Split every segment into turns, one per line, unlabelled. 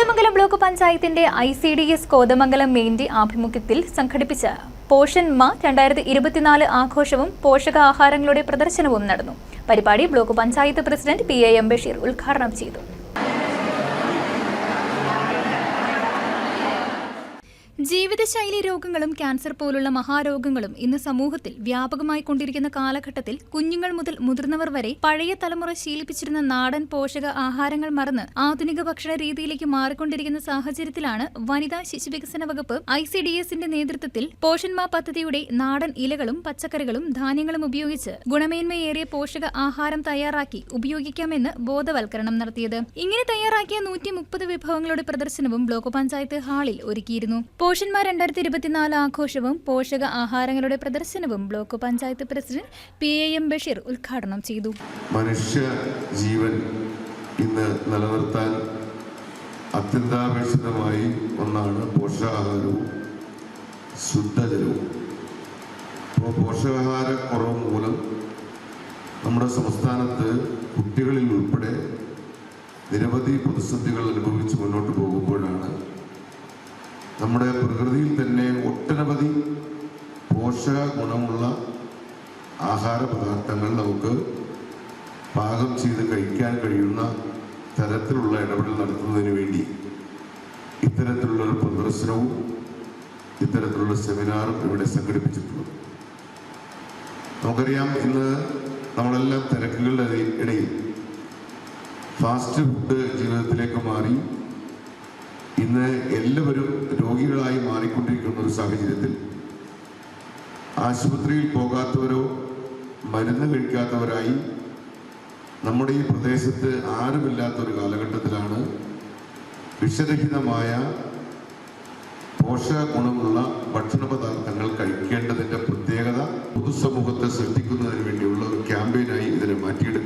Kothamangalam block പഞ്ചായത്തിന്റെ I C D S Kothamangalam മെയിന്റെ ആഭിമുഖ്യത്തിൽ സംഘടിപ്പിച്ച പോഷൻ മാ രണ്ടായിരത്തി ഇരുപത്തിനാല് ആഘോഷവും പോഷകാഹാരങ്ങളുടെ പ്രദർശനവും നടന്നു. പരിപാടി block panchayat president P A M Basheer ഉദ്ഘാടനം ചെയ്തു. ജീവിതശൈലി രോഗങ്ങളും ക്യാൻസർ പോലുള്ള മഹാരോഗങ്ങളും ഇന്ന് സമൂഹത്തിൽ വ്യാപകമായി കൊണ്ടിരിക്കുന്ന കാലഘട്ടത്തിൽ കുഞ്ഞുങ്ങൾ മുതൽ മുതിർന്നവർ വരെ പഴയ തലമുറ ശീലിപ്പിച്ചിരുന്ന നാടൻ പോഷക ആഹാരങ്ങൾ മറന്ന് ആധുനിക ഭക്ഷണ രീതിയിലേക്ക് മാറിക്കൊണ്ടിരിക്കുന്ന സാഹചര്യത്തിലാണ് വനിതാ ശിശുവികസന വകുപ്പ് ഐ സി ഡി എസിന്റെ നേതൃത്വത്തിൽ പോഷന്മാ പദ്ധതിയുടെ നാടൻ ഇലകളും പച്ചക്കറികളും ധാന്യങ്ങളും ഉപയോഗിച്ച് ഗുണമേന്മയേറിയ പോഷക ആഹാരം തയ്യാറാക്കി ഉപയോഗിക്കാമെന്ന് ബോധവൽക്കരണം നടത്തിയത്. ഇങ്ങനെ തയ്യാറാക്കിയ നൂറ്റി വിഭവങ്ങളുടെ പ്രദർശനവും ബ്ലോക്ക് പഞ്ചായത്ത് ഹാളിൽ ഒരുക്കിയിരുന്നു. പോഷന്മാർ രണ്ടായിരത്തി ഇരുപത്തിനാല് ആഘോഷവും പോഷക ആഹാരങ്ങളുടെ പ്രദർശനവും block panchayat president P A M Basheer ഉദ്ഘാടനം ചെയ്തു.
മനുഷ്യ ജീവൻ ഇന്ന് നിലനിർത്താൻ അത്യന്താപേക്ഷിതമായി ഒന്നാണ് പോഷകാഹാരവും ശുദ്ധജലവും. പോഷകാഹാര കുറവ് മൂലം നമ്മുടെ സംസ്ഥാനത്ത് കുട്ടികളിൽ ഉൾപ്പെടെ നിരവധി പ്രതിസന്ധികൾ അനുഭവിച്ച് മുന്നോട്ട് പോകുമ്പോഴാണ് നമ്മുടെ പ്രകൃതിയിൽ തന്നെ ഒട്ടനവധി പോഷക ഗുണമുള്ള ആഹാര പദാർത്ഥങ്ങൾ നമുക്ക് പാകം ചെയ്ത് കഴിക്കാൻ കഴിയുന്ന തരത്തിലുള്ള ഇടപെടൽ നടത്തുന്നതിന് വേണ്ടി ഇത്തരത്തിലുള്ള ഒരു പ്രദർശനവും ഇത്തരത്തിലുള്ള സെമിനാറും ഇവിടെ സംഘടിപ്പിച്ചിട്ടുള്ളത്. നമുക്കറിയാം ഇന്ന് നമ്മളെല്ലാം തിരക്കുകളുടെ ഇടയിൽ- ഫാസ്റ്റ് ഫുഡ് ജീവിതത്തിലേക്ക് മാറി ഇന്ന് എല്ലാവരും രോഗികളായി മാറിക്കൊണ്ടിരിക്കുന്ന ഒരു സാഹചര്യത്തിൽ ആശുപത്രിയിൽ പോകാത്തവരോ മരുന്ന് കഴിക്കാത്തവരായി നമ്മുടെ ഈ പ്രദേശത്ത് ആരുമില്ലാത്ത ഒരു കാലഘട്ടത്തിലാണ് വിഷരഹിതമായ പോഷക ഗുണമുള്ള ഭക്ഷണ പദാർത്ഥങ്ങൾ കഴിക്കേണ്ടതിന്റെ പ്രത്യേകത പൊതുസമൂഹത്തെ സൃഷ്ടിക്കുന്നതിന് വേണ്ടിയുള്ള ഒരു ക്യാമ്പയിനായി ഇതിനെ മാറ്റിയെടുക്കണം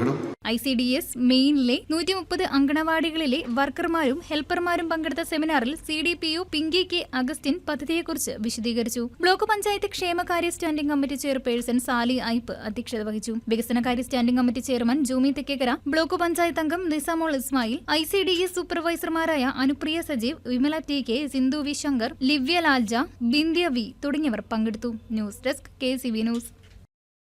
ഐ സി ഡി എസ് മെയിനിലെ നൂറ്റി മുപ്പത് അങ്കണവാടികളിലെ വർക്കർമാരും ഹെൽപ്പർമാരും പങ്കെടുത്ത സെമിനാറിൽ C D P U Pinky K Augustine പദ്ധതിയെക്കുറിച്ച് വിശദീകരിച്ചു. ബ്ലോക്ക് പഞ്ചായത്ത് ക്ഷേമകാര്യ standing committee chairperson Sally Ipe അധ്യക്ഷത വഹിച്ചു. വികസനകാര്യ standing committee chairman Jumi Thekkekkara block panchayat അംഗം Nisamol Ismail I C D S സൂപ്പർവൈസർമാരായ Anupriya Sajeev Vimala T K Sindhu V Shankar Livya Lalja Bindya V തുടങ്ങിയവർ പങ്കെടുത്തു. News desk K C V news.